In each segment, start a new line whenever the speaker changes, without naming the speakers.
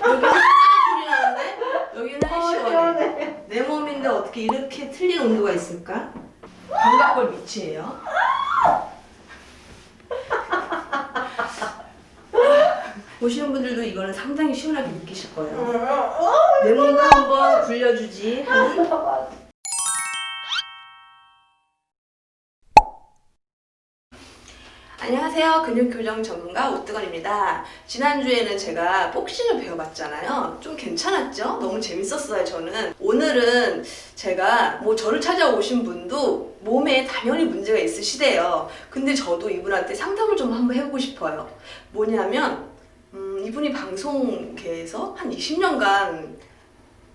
여기는 소리 나는데 여기는
어,
시원해. 내 몸인데 어떻게 이렇게 틀린 온도가 있을까? 견갑골 밑이에요. 보시는 분들도 이거는 상당히 시원하게 느끼실 거예요. 내 몸도 한번 굴려주지 하는 안녕하세요. 근육교정 전문가 오뜨건입니다. 지난주에는 제가 복싱을 배워봤잖아요. 좀 괜찮았죠? 너무 재밌었어요, 저는. 오늘은 제가 뭐 저를 찾아오신 분도 몸에 당연히 문제가 있으시대요. 근데 저도 이분한테 상담을 좀 한번 해보고 싶어요. 뭐냐면, 음, 이분이 방송계에서 한 20년간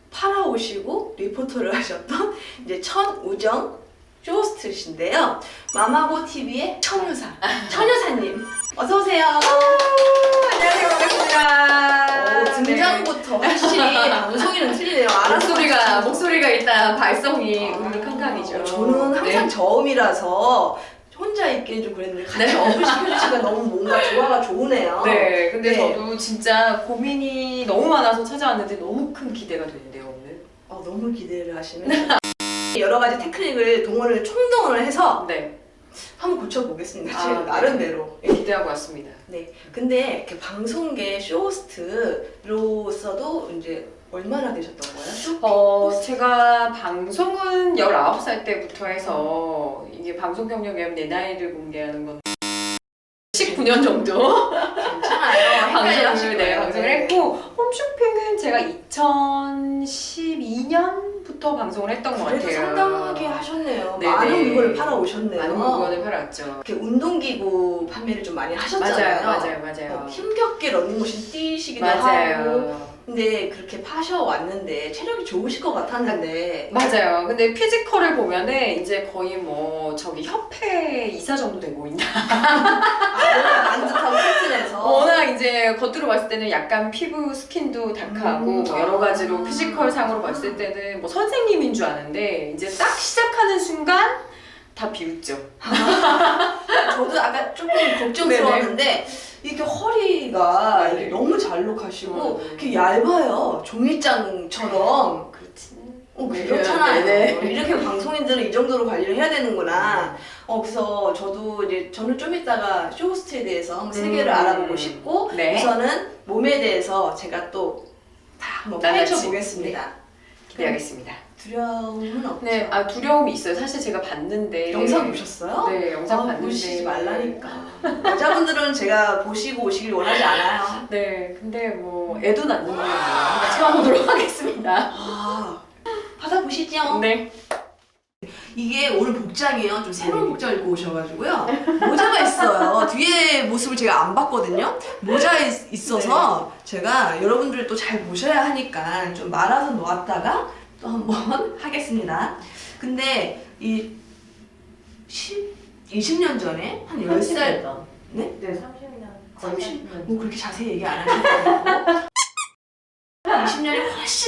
팔아오시고 리포터를 하셨던 이제 천우정 쇼호스트신데요. 마마고 TV의 천여사, 천여사님, 어서 오세요.
안녕하세요 반갑습니다.
오, 등장부터 확실히 방송이는 틀리네요. 알아서
목소리가. 목소리가 일단 발성이
아,
우르르캉캉이죠.
저는 항상
네.
저음이라서 혼자 있기엔 좀 그랬는데 같이
네.
업을 시켜주시니까 너무 뭔가 조화가 좋으네요.
네, 근데
네.
저도 진짜 고민이 너무 많아서 찾아왔는데 너무 큰 기대가 되는데요 오늘.
어, 너무 기대를 하시네. 여러 가지 테크닉을 동원을 총동원을 해서
네,
한번 고쳐보겠습니다.
아,
제
네.
나름대로.
기대하고 왔습니다.
네. 근데 이렇게 방송계 쇼호스트로서도 이제 얼마나 되셨던 거예요? 쇼-
어, 제가 방송은 19살 때부터 해서 이게 방송 경력에 내 나이를 공개하는 건 19년 정도
괜찮아요. 헷갈려 하실
방송을 네,
거예요.
방송을
네.
했고 홈쇼핑은 제가 2012년부터 방송을 했던 것
그래도
같아요.
상당하게 하셨네요.
네,
많은
네.
물건을 팔아 오셨네요.
많은 물건을 팔았죠.
이렇게 운동기구 판매를 좀 많이 하셨잖아요.
맞아요, 맞아요, 맞아요.
어, 힘겹게 런닝머신 뛰시기도 하고.
맞아요.
근데 그렇게 파셔 왔는데 체력이 좋으실 것 같았는데
맞아요. 근데 피지컬을 보면은 이제 거의 뭐 저기 협회 이사 정도 되고 있나.
아, 만듯하고 튼튼해서
워낙 이제 겉으로 봤을 때는 약간 피부 스킨도 다크하고
음.
뭐 여러 가지로
아.
피지컬 상으로 봤을 때는 뭐 선생님인 줄 아는데 이제 딱 시작하는 순간 다 비웃죠.
저도 아까 조금 걱정스러웠는데 이렇게 허리가
네네.
이렇게 너무 잘록하시고
음.
이렇게 얇아요 종이장처럼
그렇지.
어,
네,
그렇잖아요.
네 네.
이렇게 방송인들은 이 정도로 관리를 해야 되는구나. 어, 그래서 저도 이제 저는 좀 이따가 쇼호스트에 대해서 한번 세계를
음.
알아보고 싶고
네.
우선은 몸에 대해서 제가 또 다 한번
낱낱이.
파헤쳐 보겠습니다.
기대하겠습니다.
두려움은 없죠.
네, 아 두려움이 있어요. 사실 제가 봤는데
영상 보셨어요?
네, 영상
아,
봤는데
보시지 말라니까. 여자분들은 제가 보시고 오시길 원하지 않아요.
네, 근데 뭐 애도 낳는 거예요. 한번 채워보도록 하겠습니다.
아, 받아보시죠.
네.
이게 오늘 복장이에요. 좀 새로운 복장을 입고 오셔가지고요. 모자가 있어요. 뒤에 모습을 제가 안 봤거든요. 모자 있- 있어서 제가 여러분들 또 잘 보셔야 하니까 좀 말아서 놓았다가 또 한번 하겠습니다. 근데 이 10, 20년 전에 한 10살 네?
네, 30년.
30? 뭐 그렇게 자세히 얘기 안 하셔도 20년이 훨씬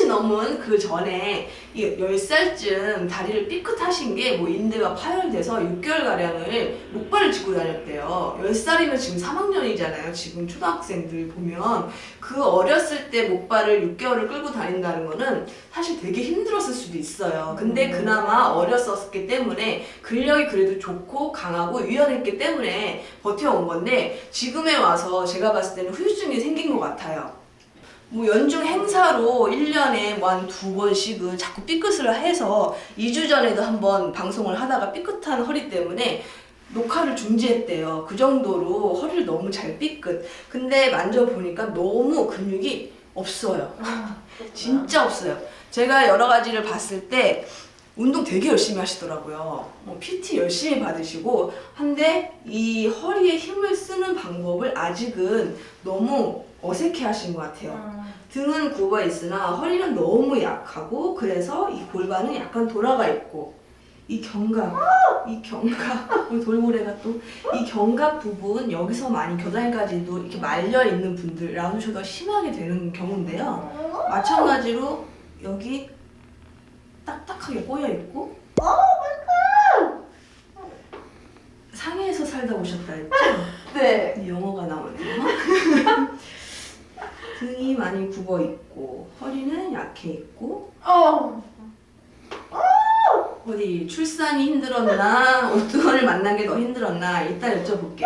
넘은 그 전에 이 10살쯤 다리를 삐끗하신 게 뭐 인대가 파열돼서 6개월가량을 목발을 짚고 다녔대요. 10살이면 지금 3학년이잖아요. 지금 초등학생들 보면 그 어렸을 때 목발을 6개월을 끌고 다닌다는 거는 사실 되게 힘들었을 수도 있어요. 근데 그나마 어렸었기 때문에 근력이 그래도 좋고 강하고 유연했기 때문에 버텨온 건데 지금에 와서 제가 봤을 때는 후유증이 생긴 것 같아요. 뭐 연중 행사로 1년에 뭐 한 두 번씩은 자꾸 삐끗을 해서 2주 전에도 한번 방송을 하다가 삐끗한 허리 때문에 녹화를 중지했대요. 그 정도로 허리를 너무 잘 삐끗. 근데 만져보니까 너무 근육이 없어요. 진짜 없어요. 제가 여러 가지를 봤을 때 운동 되게 열심히 하시더라고요. 어, PT 열심히 받으시고 한데 이 허리에 힘을 쓰는 방법을 아직은 너무 어색해 하신 것 같아요. 등은 굽어 있으나 허리는 너무 약하고 그래서 이 골반은 약간 돌아가 있고 이 견갑, 이 견갑, 돌고래가 또 이 견갑 부분 여기서 많이 겨드랑이까지도 이렇게 말려 있는 분들 라누쇼가 심하게 되는 경우인데요. 마찬가지로 여기 딱딱하게 꼬여 있고 상해에서 살다 오셨다 했죠?
네.
영어가 나오네요. 등이 많이 굽어 있고 허리는 약해 있고
어.
어디 출산이 힘들었나 오뚜언을 만난 게 더 힘들었나 이따 여쭤볼게요.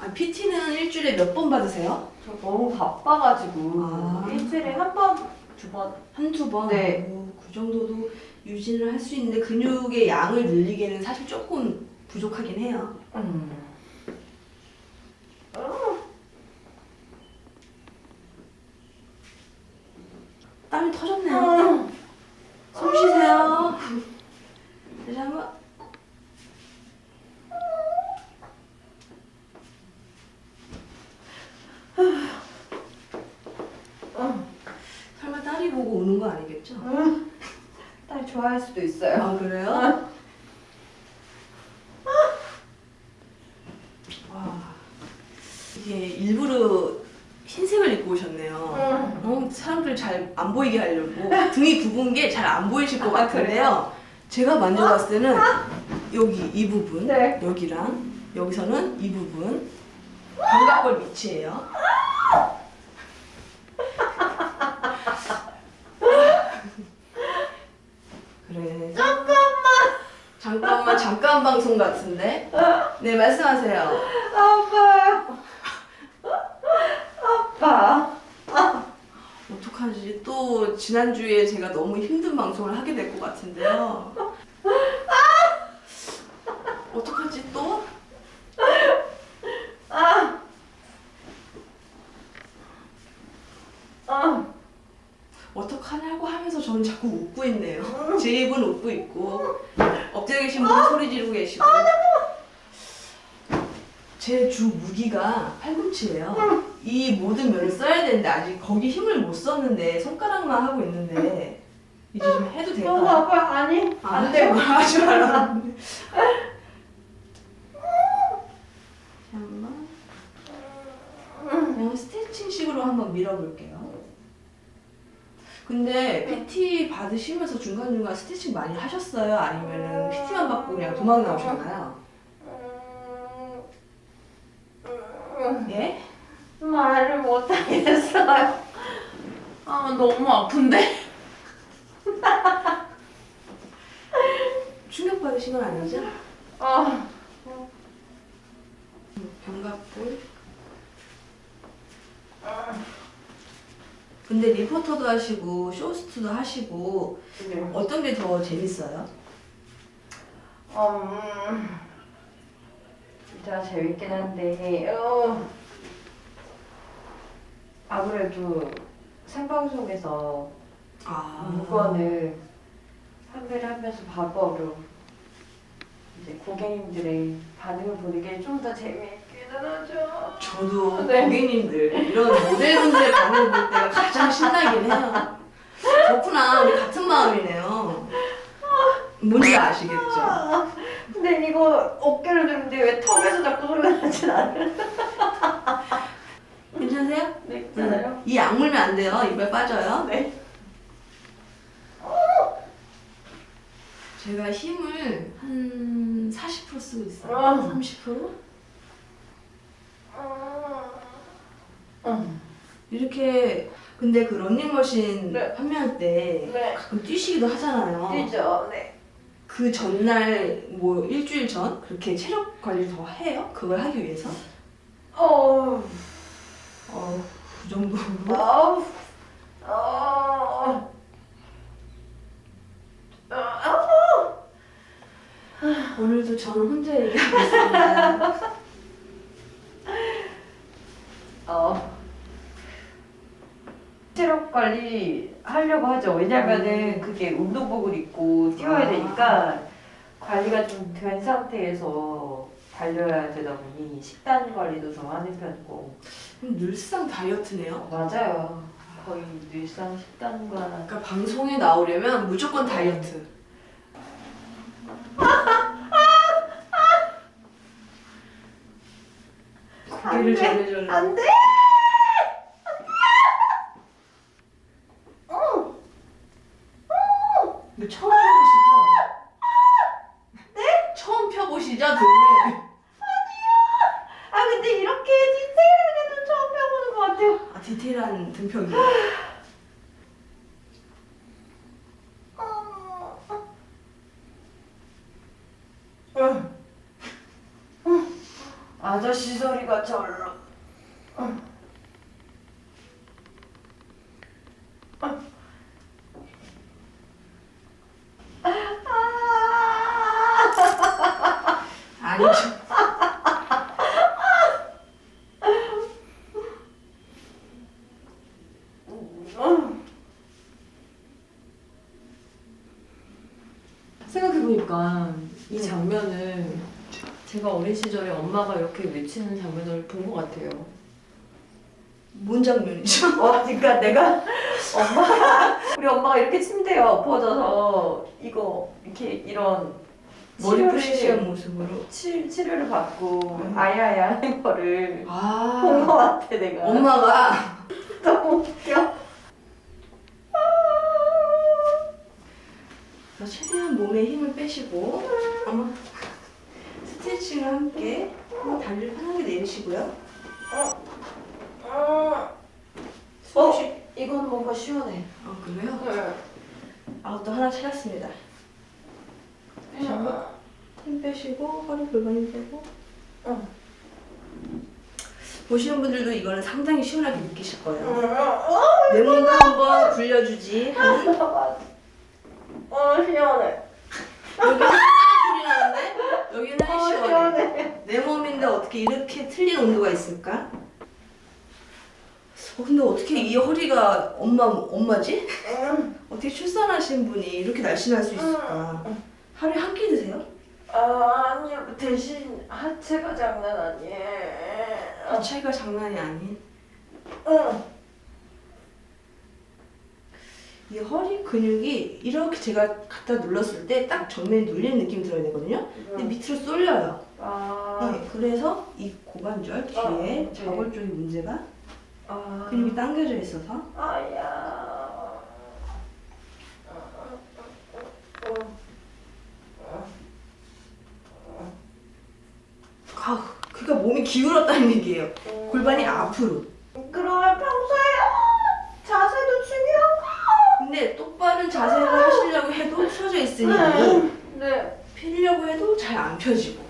아, PT는 일주일에 몇 번 받으세요?
저 너무 바빠가지고
아.
일주일에 한 번, 두 번.
한두 번?
네.
어, 그 정도도 유지를 할 수 있는데 근육의 양을 늘리기에는 사실 조금 부족하긴 해요.
음.
땀이 터졌네요. 숨 쉬세요. 다시 한 번. 설마 딸이 보고 우는 거 아니겠죠?
딸 좋아할 수도 있어요.
아 그래요? 와 이게 일부러 흰색을 입고 오셨네요. 어, 사람들 잘 안 보이게 등이 굽은 게 잘 안 보이실 것
아,
같은데요. 제가 만져봤을 때는 여기 이 부분,
네.
여기랑 여기서는 이 부분 견갑골 밑이에요. 그래. 잠깐만. 잠깐만 잠깐 방송 같은데. 네 말씀하세요.
아파요. 아파.
어떡하지? 또 지난주에 제가 너무 힘든 방송을 하게 될 것 같은데요. 어떡하지 또?
아.
어떡하냐고 하면서 저는 자꾸 웃고 있네요. 제 입은 웃고 있고 엎드려 계신 분은 소리 지르고 계시고 제 주 무기가 팔꿈치예요. 이 모든 면을 써야 되는데 아직 거기 힘을 못 썼는데 손가락만 하고 있는데 이제 좀 해도
너무
될까요?
아파. 아니.
안 돼, 뭐 하지 말라. 한번 그냥 스트레칭식으로 한번 밀어볼게요. 근데 PT 받으시면서 중간중간 스트레칭 많이 하셨어요? 아니면은 PT만 받고 그냥 도망 나오셨나요? 예?
말을 못하겠어요.
아 너무 아픈데.
충격 받으신 건 아니죠?
아.
견갑골. 근데 리포터도 하시고 쇼스트도 하시고
네.
어떤 게 더 재밌어요?
음. 진짜 재밌긴 한데, 어. 아무래도 생방송에서
아
물건을 판매를 하면서 바로바로 이제 고객님들의 반응을 보는 게 좀 더 재미있기는 하죠.
저도
네.
고객님들 이런 모델분들의 반응 볼 때가 가장 신나긴 해요. 그렇구나 우리 같은 마음이네요. 뭔지 아시겠죠?
근데 이거 어깨를 드는데 왜 턱에서 자꾸 소리가 나진 않아요?
괜찮으세요?
네, 괜찮아요?
이 악물면 안 돼요. 이빨 빠져요.
네.
제가 힘을 한 40% 쓰고 있어요.
아.
30%?
음.
이렇게 근데 그 런닝머신
네.
판매할 때
네.
가끔 뛰시기도 하잖아요.
뛰죠. 네.
그 전날 뭐 일주일 전 그렇게 체력 관리를 더 해요? 그걸 하기 위해서?
어우.
어, 그 정도로?
아우. 어. 아우.
오늘도 저는 혼자 얘기하겠습니다.
어. 체력 관리 하죠. 왜냐면은 그게 운동복을 입고 뛰어야
아.
되니까 관리가 좀 된 상태에서 달려야 되다 보니 식단 관리도 좀 하는 편이고.
그럼 늘상 다이어트네요.
맞아요. 거의 늘상 식단과
그러니까 방송에 나오려면 무조건 다이어트. 고개를 절레절레.
안 돼!
근데 처음 펴보시죠? 네? 처음 펴보시죠, 그? 두
아,
디테일한 등평이. 어. 어,
아저씨 소리가 절로.
어. 어. 이 장면을 제가 어린 시절에 엄마가 이렇게 외치는 장면을 본 것 같아요.
뭔 장면이죠?
어, 그러니까 내가 엄마 우리 엄마가 이렇게 침대에 엎어져서 이거 이렇게 이런
머리
치료를-
푸시시한 모습으로.
치, 치료를 받고
음.
아야야 하는 거를 본
아.
것 같아 내가.
엄마가
너무 웃겨.
몸에 힘을 빼시고 어머 스트레칭을 함께 한번 다리를 편하게 내리시고요.
어, 이건 뭔가 시원해.
아 그래요? 아 또 하나 찾았습니다. 힘 빼시고 허리 골반이 빼고.
응.
보시는 분들도 이거는 상당히 시원하게 느끼실 거예요. 내 몸도 한번 굴려주지
어 시원해.
여기는 소리 나는데 여기는
어
시원해. 내 몸인데 어떻게 이렇게 틀린 온도가 있을까? 어, 근데 어떻게 이 허리가 엄마 엄마지?
응.
어떻게 출산하신 분이 이렇게 날씬할 수 있을까? 하루에 한 끼 드세요?
아 아니요 대신 하체가 장난 아니에요.
차이가 장난이 아닌.
응.
이 허리 근육이 이렇게 제가 갖다 눌렀을 때 딱 정면에 눌리는 느낌이 들어야 되거든요. 근데 밑으로 쏠려요.
아.
네, 그래서 이 고관절 뒤에
어, 네.
좌골 쪽이 문제가
아.
근육이 당겨져 있어서
아야.
아우, 그러니까 몸이 기울었다는 얘기예요. 골반이 앞으로.
그러면 평소에 자세도 중요한가?
근데 똑바른 자세를 하시려고 해도 틀어져 있으니
네.
펴려고 해도 잘 안 펴지고